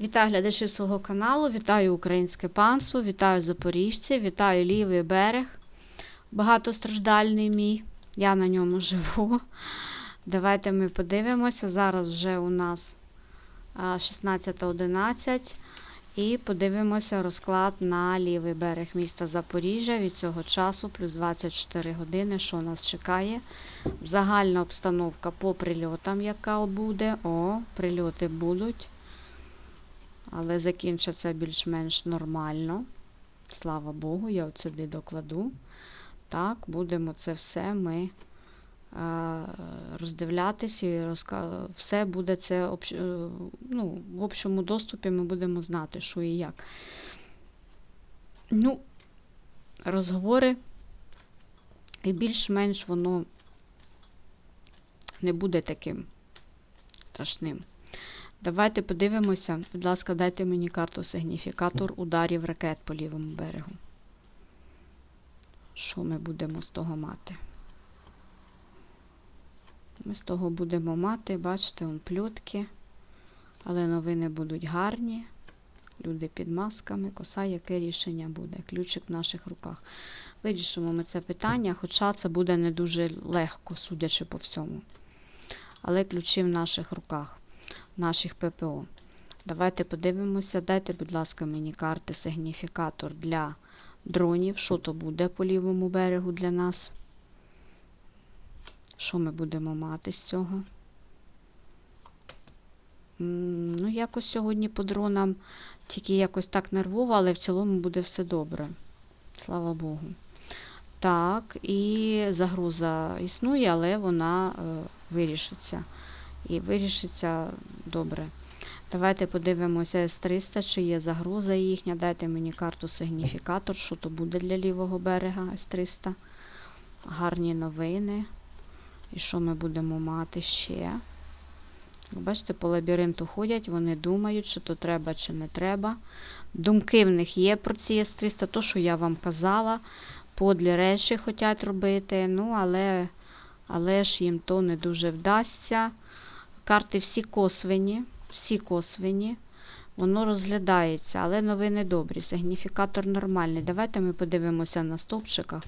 Вітаю глядачів свого каналу, вітаю українське панство, вітаю запоріжці, вітаю лівий берег. Багатостраждальний мій. Я на ньому живу. Давайте ми подивимося. Зараз вже у нас 16.11. І подивимося розклад на лівий берег міста Запоріжжя. Від цього часу плюс 24 години. Що нас чекає? Загальна обстановка по прильотам, яка буде. О, прильоти будуть. Але закінчаться більш-менш нормально. Слава Богу, я от докладу. Так, будемо це все ми е, роздивлятися і розка... все буде це общ... е, ну, в общому доступі ми будемо знати, що і як. Ну, розговори, і більш-менш воно не буде таким страшним. Давайте подивимося. Будь ласка, дайте мені карту сигніфікатор ударів ракет по лівому берегу. Що ми будемо з того мати? Ми з того будемо мати, бачите, он пльотки. Але новини будуть гарні. Люди під масками. Коса, яке рішення буде? Ключик в наших руках. Вирішимо ми це питання, хоча це буде не дуже легко, судячи по всьому. Але ключі в наших руках наших ППО. Давайте подивимося. Дайте, будь ласка, мені карти сигніфікатор для дронів. Що то буде по лівому берегу для нас? Що ми будемо мати з цього? Ну, якось сьогодні по дронам тільки якось так нервово, але в цілому буде все добре. Слава Богу. Так, і загроза існує, але вона е, вирішиться і вирішиться добре. Давайте подивимося С-300, чи є загроза їхня. Дайте мені карту сигніфікатор, що то буде для лівого берега С-300. Гарні новини. І що ми будемо мати ще? Бачите, по лабіринту ходять, вони думають, що то треба чи не треба. Думки в них є про ці С-300, то, що я вам казала, подлі речі хочуть робити, ну, але, але ж їм то не дуже вдасться. Карти всі косвені, всі косвені. Воно розглядається, але новини добрі. Сигніфікатор нормальний. Давайте ми подивимося на стовпчиках,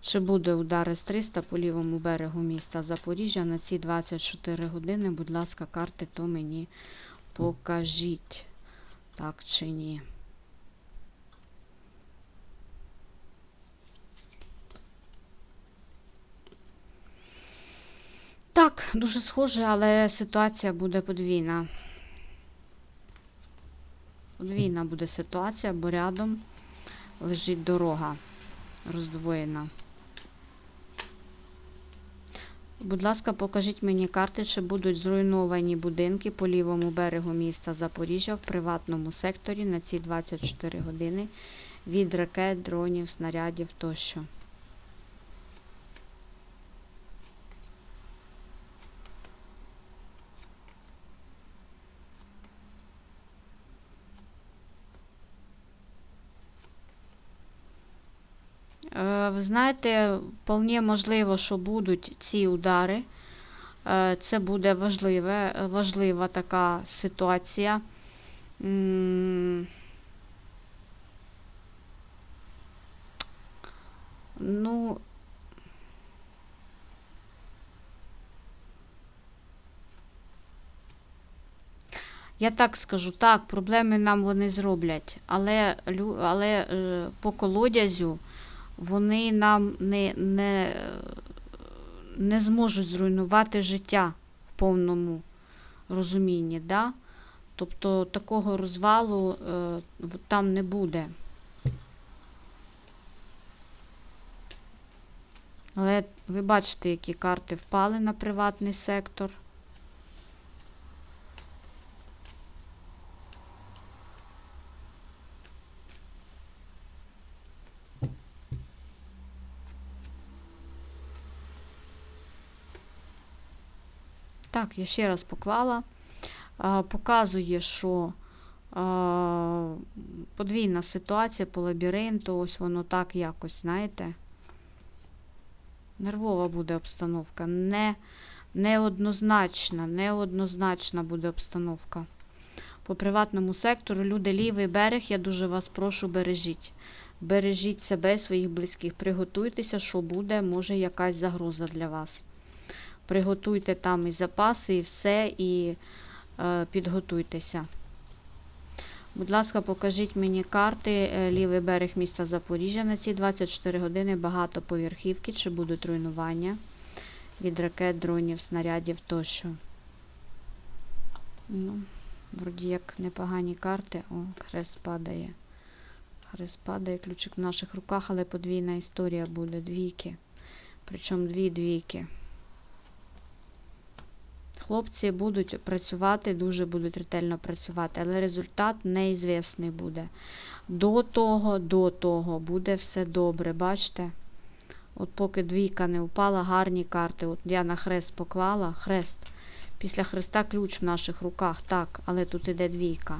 чи буде удар з 300 по лівому берегу міста Запоріжжя на ці 24 години. Будь ласка, карти то мені покажіть. Так чи ні. Так, дуже схоже, але ситуація буде подвійна. Подвійна буде ситуація, бо рядом лежить дорога роздвоєна. Будь ласка, покажіть мені карти, чи будуть зруйновані будинки по лівому берегу міста Запоріжжя в приватному секторі на ці 24 години від ракет, дронів, снарядів тощо. Е, Знаєте, вполне можливо, що будуть ці удари. Е, Це буде важливе, важлива така ситуація. Ну, я так скажу, так, проблеми нам вони зроблять, але, але е, по колодязю вони нам не, не, не зможуть зруйнувати життя в повному розумінні. Да? Тобто такого розвалу е, там не буде. Але ви бачите, які карти впали на приватний сектор. Так, я ще раз поклала. Показує, що подвійна ситуація по лабіринту, ось воно так якось, знаєте. Нервова буде обстановка. Не, неоднозначна, неоднозначна буде обстановка. По приватному сектору, люди, лівий берег, я дуже вас прошу, бережіть. Бережіть себе, своїх близьких. Приготуйтеся, що буде, може якась загроза для вас. Приготуйте там і запаси, і все, і е, підготуйтеся. Будь ласка, покажіть мені карти е, лівий берег міста Запоріжжя на ці 24 години, багатоповерхівки, чи будуть руйнування від ракет, дронів, снарядів тощо. Ну, вроді як непогані карти. О, хрест падає. Хрест падає, ключик в наших руках, але подвійна історія буде. Двійки. Причому дві двійки. Хлопці будуть працювати, дуже будуть ретельно працювати, але результат неізвісний буде. До того, до того буде все добре. Бачите? От поки двійка не впала, гарні карти. От я на хрест поклала. Хрест. Після хреста ключ в наших руках, так, але тут іде двійка.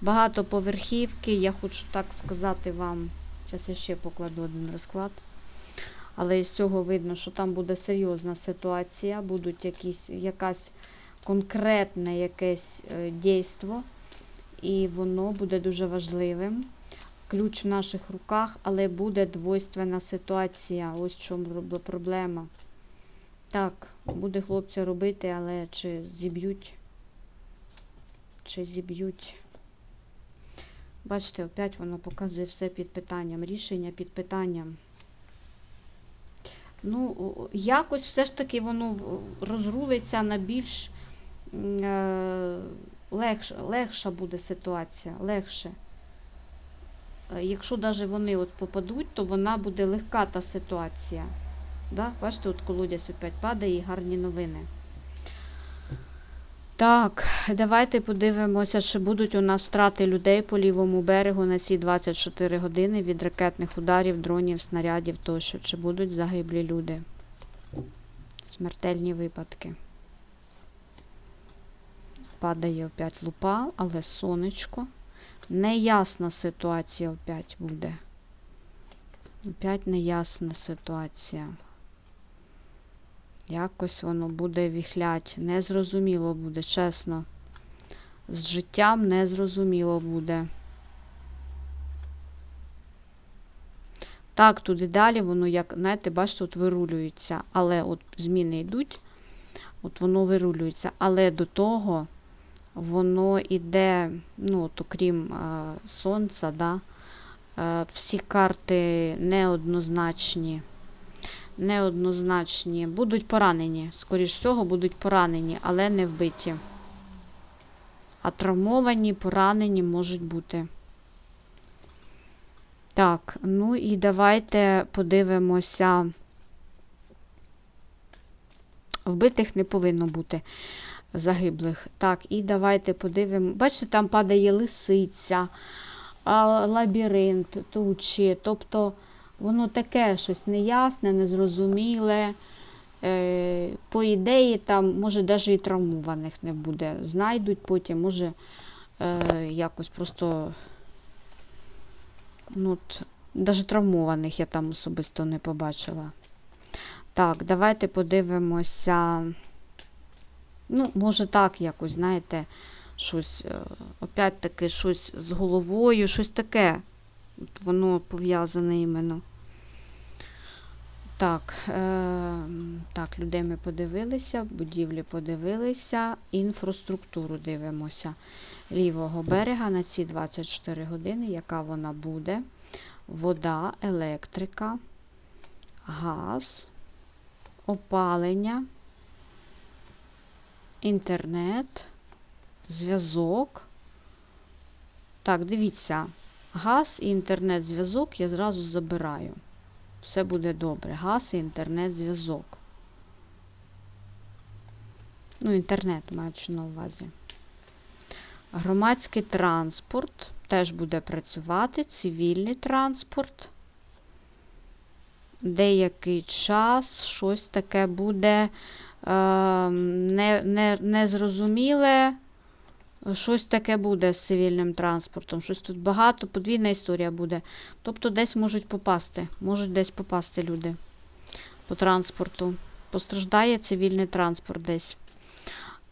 Багатоповерхівки, я хочу так сказати вам. Зараз я ще покладу один розклад. Але із цього видно, що там буде серйозна ситуація, будуть якісь, якась конкретне якесь е, дійство, і воно буде дуже важливим. Ключ в наших руках, але буде двойственна ситуація. Ось в чому проблема. Так, буде хлопця робити, але чи зіб'ють, чи зіб'ють. Бачите, опять воно показує все під питанням. Рішення під питанням. Ну, якось все ж таки воно розрулиться на більш е, легш, легша буде ситуація. Легше. Е, Якщо навіть вони от попадуть, то вона буде легка та ситуація. Да? Бачите, от колодязь опять падає і гарні новини. Так, давайте подивимося, чи будуть у нас втрати людей по лівому берегу на ці 24 години від ракетних ударів, дронів, снарядів тощо. Чи будуть загиблі люди? Смертельні випадки. Падає опять лупа, але сонечко. Неясна ситуація опять буде. Опять неясна ситуація. Якось воно буде віхлять. Незрозуміло буде, чесно. З життям незрозуміло буде. Так, тут і далі воно, як, знаєте, бачите, от вирулюється. Але от зміни йдуть, от воно вирулюється. Але до того воно йде, ну, от, окрім е, сонця, да, е, всі карти неоднозначні неоднозначні. Будуть поранені. Скоріш всього, будуть поранені, але не вбиті. А травмовані, поранені можуть бути. Так, ну і давайте подивимося. Вбитих не повинно бути загиблих. Так, і давайте подивимо. Бачите, там падає лисиця, лабіринт, тучі. Тобто. Воно таке щось неясне, незрозуміле. Е, по ідеї, там, може, навіть і травмованих не буде. Знайдуть потім, може, е, якось просто. Ну, от, навіть травмованих я там особисто не побачила. Так, давайте подивимося. Ну, може, так якось, знаєте, щось, е, опять-таки, щось з головою, щось таке. От воно пов'язане іменно. Так, е, так, людей ми подивилися, будівлі подивилися, інфраструктуру дивимося лівого берега на ці 24 години, яка вона буде. Вода, електрика, газ, опалення, інтернет, зв'язок. Так, дивіться. Газ і інтернет-зв'язок я зразу забираю. Все буде добре. Газ і інтернет-зв'язок. Ну, інтернет маючи на увазі. Громадський транспорт теж буде працювати. Цивільний транспорт. Деякий час щось таке буде е, не, не, незрозуміле. Щось таке буде з цивільним транспортом. Щось тут багато, подвійна історія буде. Тобто десь можуть попасти. Можуть десь попасти люди по транспорту. Постраждає цивільний транспорт десь.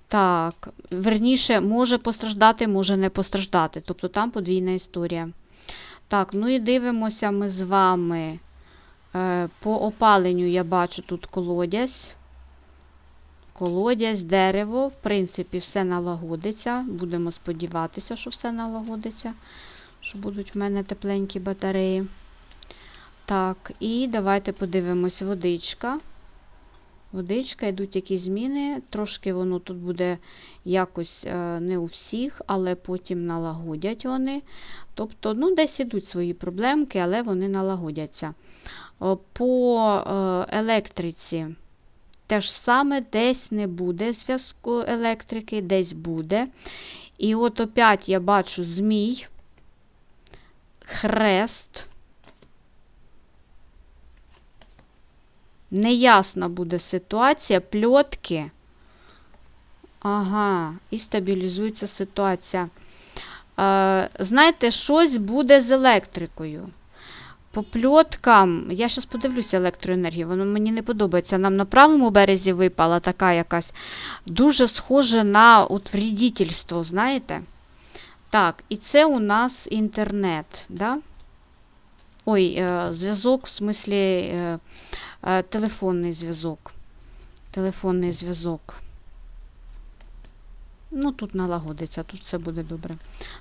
Так, верніше, може постраждати, може не постраждати. Тобто там подвійна історія. Так, ну і дивимося ми з вами. Е, по опаленню я бачу тут колодязь. Колодязь, дерево. В принципі, все налагодиться. Будемо сподіватися, що все налагодиться. Що будуть в мене тепленькі батареї. Так, і давайте подивимось водичка. Водичка, йдуть якісь зміни. Трошки воно тут буде якось е, не у всіх, але потім налагодять вони. Тобто, ну, десь ідуть свої проблемки, але вони налагодяться. О, По е, електриці те ж саме, десь не буде зв'язку електрики, десь буде. І от опять я бачу змій, хрест. Неясна буде ситуація, пльотки. Ага, і стабілізується ситуація. Е, знаєте, щось буде з електрикою. По пльоткам, я зараз подивлюся електроенергію, воно мені не подобається. Нам на правому березі випала така якась дуже схоже на от вредительство, знаєте? Так, і це у нас інтернет. Да? Ой, е, зв'язок, в смислі, е, е, телефонний зв'язок. Телефонний зв'язок. Ну, тут налагодиться, тут все буде добре.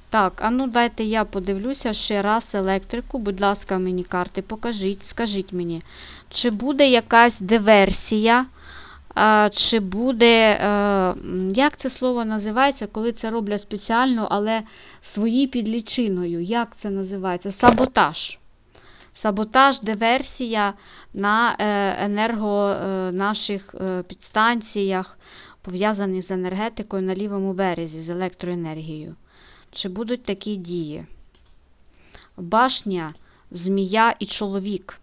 Так, а ну дайте я подивлюся ще раз електрику. Будь ласка, мені карти покажіть. Скажіть мені, чи буде якась диверсія, а, чи буде, е, м, як це слово називається, коли це роблять спеціально, але свої під лічиною. Як це називається? Саботаж. Саботаж, диверсія на е, енерго е, наших е, підстанціях, пов'язаних з енергетикою на лівому березі, з електроенергією. Чи будуть такі дії? Башня, змія і чоловік.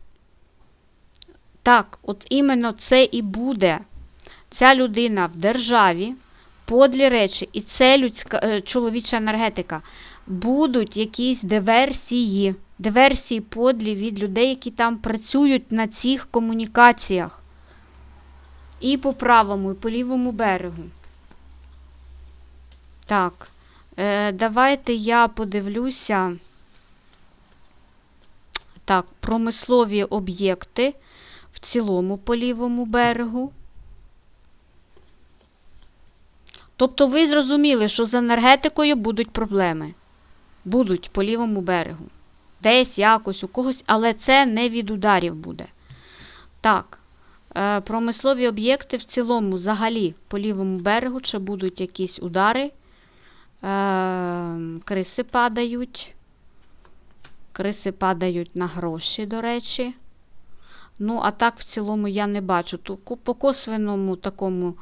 Так, от іменно це і буде. Ця людина в державі, подлі речі, і це людська е, чоловіча енергетика. Будуть якісь диверсії, диверсії подлі від людей, які там працюють на цих комунікаціях. І по правому, і по лівому берегу. Так. Е, давайте я подивлюся. Так, промислові об'єкти в цілому по лівому берегу. Тобто ви зрозуміли, що з енергетикою будуть проблеми. Будуть по лівому берегу. Десь якось у когось, але це не від ударів буде. Так. Е, промислові об'єкти в цілому, взагалі, по лівому берегу, чи будуть якісь удари. Е, криси падають. Криси падають на гроші, до речі. Ну, а так, в цілому, я не бачу. Ту- По косвеному такому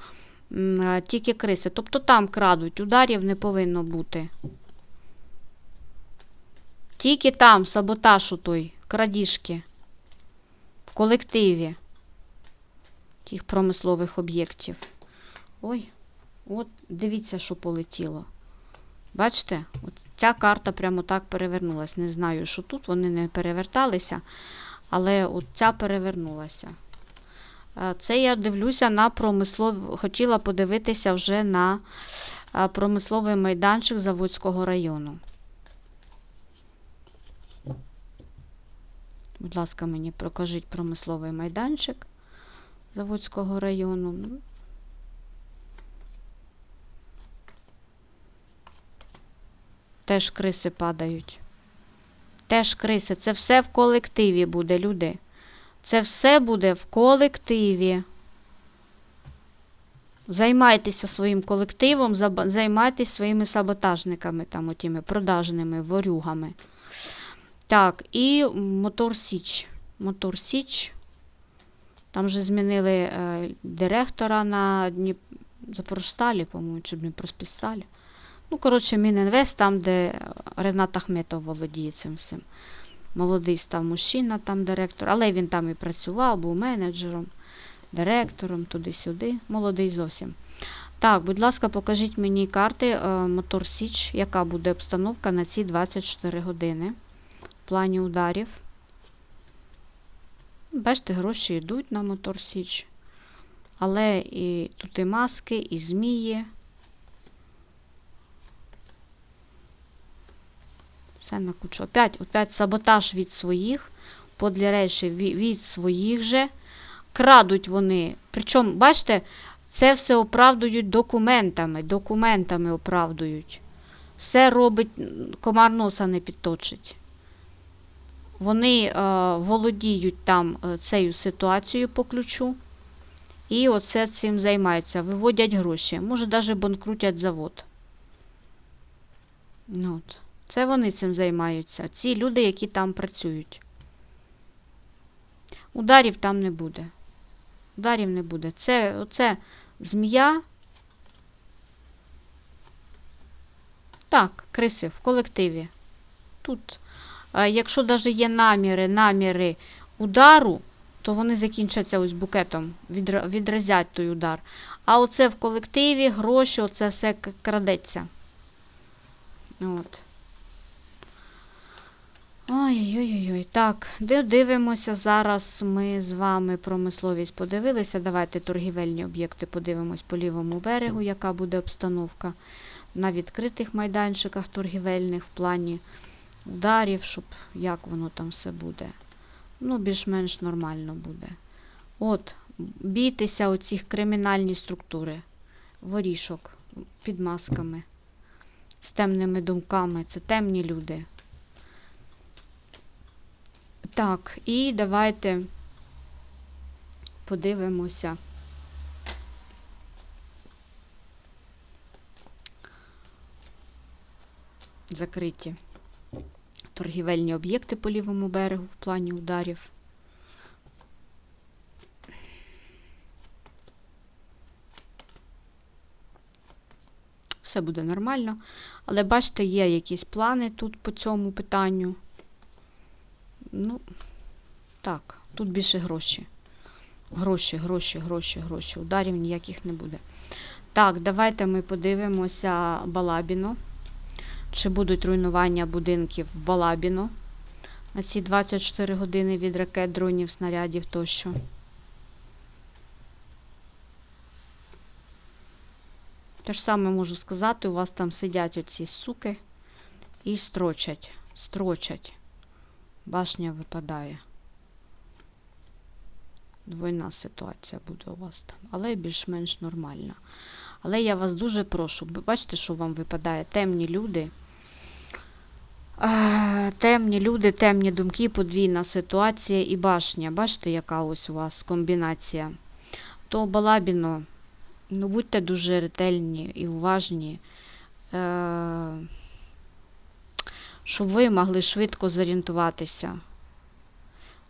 е, тільки криси. Тобто там крадуть, ударів не повинно бути. Тільки там саботаж у той, крадіжки. В колективі тих промислових об'єктів. Ой, от дивіться, що полетіло. Бачите, от ця карта прямо так перевернулась. Не знаю, що тут вони не переверталися, але от ця перевернулася. Е, Це я дивлюся на промислов... Хотіла подивитися вже на е, промисловий майданчик Заводського району. Будь ласка, мені покажіть промисловий майданчик Заводського району. Ну, Теж криси падають. Теж криси. Це все в колективі буде, люди. Це все буде в колективі. Займайтеся своїм колективом, займайтесь своїми саботажниками, там, отіми продажними ворюгами. Так, і Мотор Січ. Мотор Січ. Там вже змінили е, директора на Дніп... По-моєму, чи Дніпроспіссталі. Ну, коротше, Мінінвест, там, де Ренат Ахметов володіє цим всім. Молодий став мужчина, там директор, але він там і працював, був менеджером, директором, туди-сюди. Молодий зовсім. Так, будь ласка, покажіть мені карти е, Мотор Січ, яка буде обстановка на ці 24 години в плані ударів. Бачите, гроші йдуть на мотор Січ. Але і тут і маски, і змії. Все на кучу. Опять, опять саботаж від своїх, подлі речі від своїх же. Крадуть вони. Причому, бачите, це все оправдують документами. Документами оправдують. Все робить, комар носа не підточить. Вони е, володіють там е, цією ситуацією по ключу. І оце цим займаються. Виводять гроші. Може, навіть банкрутять завод. Ну, от. Це вони цим займаються. Ці люди, які там працюють. Ударів там не буде. Ударів не буде. Це оце змія. Так, криси в колективі. Тут, якщо навіть є наміри, наміри удару, то вони закінчаться ось букетом, відразять той удар. А оце в колективі, гроші, оце все крадеться. От. Ой-ой-ой. Так, дивимося зараз. Ми з вами промисловість подивилися. Давайте торгівельні об'єкти подивимось по лівому берегу, яка буде обстановка на відкритих майданчиках торгівельних в плані ударів, щоб як воно там все буде. Ну, більш-менш нормально буде. От, бійтеся оцих кримінальні структури, ворішок під масками, з темними думками. Це темні люди. Так, і давайте подивимося. Закриті торгівельні об'єкти по лівому берегу в плані ударів. Все буде нормально. Але бачите, є якісь плани тут по цьому питанню. Ну, так, тут більше гроші. Гроші, гроші, гроші, гроші. Ударів ніяких не буде. Так, давайте ми подивимося Балабіно. Чи будуть руйнування будинків в Балабіно на ці 24 години від ракет, дронів, снарядів тощо. Те ж саме можу сказати, у вас там сидять оці суки і строчать. Строчать. Башня випадає. Двойна ситуація буде у вас там, але більш-менш нормальна. Але я вас дуже прошу, бачите, що вам випадає? Темні люди. Темні люди, темні думки, подвійна ситуація і башня. Бачите, яка ось у вас комбінація? То Балабіно, ну будьте дуже ретельні і уважні, е- щоб ви могли швидко зорієнтуватися.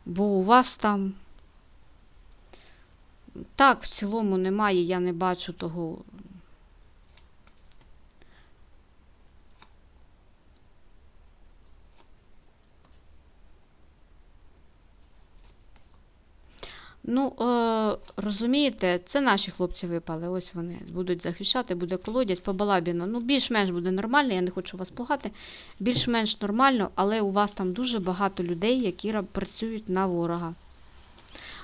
Бо у вас там. Так, в цілому немає, я не бачу того. Ну, е, розумієте, це наші хлопці випали. Ось вони будуть захищати, буде колодязь по балабіну. Ну, більш-менш буде нормально, я не хочу вас пугати. Більш-менш нормально, але у вас там дуже багато людей, які працюють на ворога.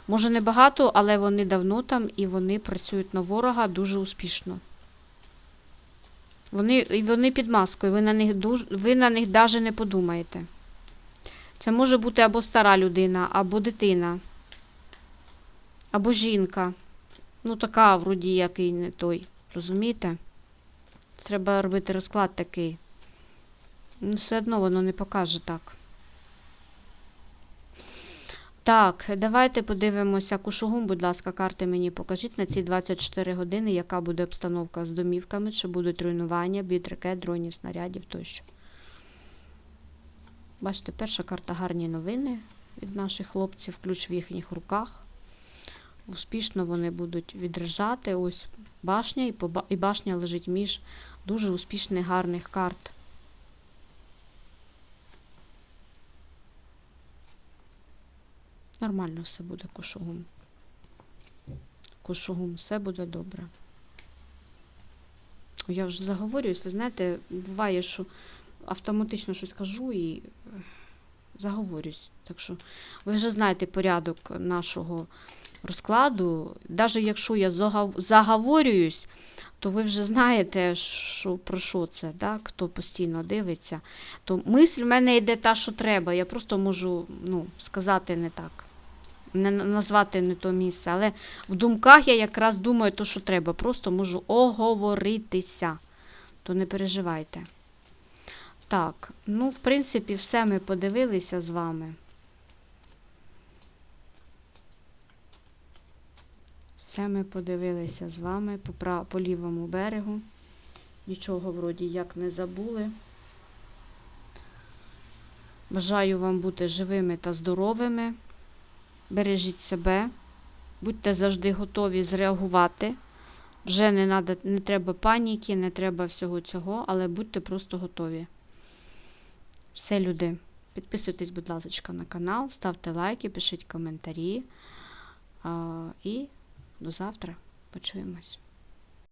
Може, не багато, але вони давно там і вони працюють на ворога дуже успішно. Вони, і вони під маскою, ви на них дуж, ви на них навіть не подумаєте. Це може бути або стара людина, або дитина, або жінка. Ну, така, вроді, який не той. Розумієте? Треба робити розклад такий. Ну, все одно воно не покаже так. Так, давайте подивимося. Кушугум, будь ласка, карти мені покажіть на ці 24 години, яка буде обстановка з домівками, чи будуть руйнування, бід дронів, снарядів тощо. Бачите, перша карта гарні новини від наших хлопців, ключ в їхніх руках. Успішно вони будуть відражати. Ось башня, і, башня лежить між дуже успішних гарних карт. Нормально все буде кушугум. Кушугум, все буде добре. Я вже заговорююсь, ви знаєте, буває, що автоматично щось кажу і е, заговорюсь. Так що ви вже знаєте порядок нашого розкладу. Навіть якщо я заговорююсь, то ви вже знаєте, що, про що це, да? хто постійно дивиться. То мисль в мене йде та, що треба. Я просто можу ну, сказати не так, не назвати не то місце. Але в думках я якраз думаю, то, що треба. Просто можу оговоритися. То не переживайте. Так, ну, в принципі, все ми подивилися з вами. Все ми подивилися з вами по, пра- по лівому берегу. Нічого вроді як не забули. Бажаю вам бути живими та здоровими. Бережіть себе. Будьте завжди готові зреагувати. Вже не, надо, не треба паніки, не треба всього цього, але будьте просто готові. Все, люди. Підписуйтесь, будь ласка, на канал, ставте лайки, пишіть коментарі. І до завтра. Почуємось.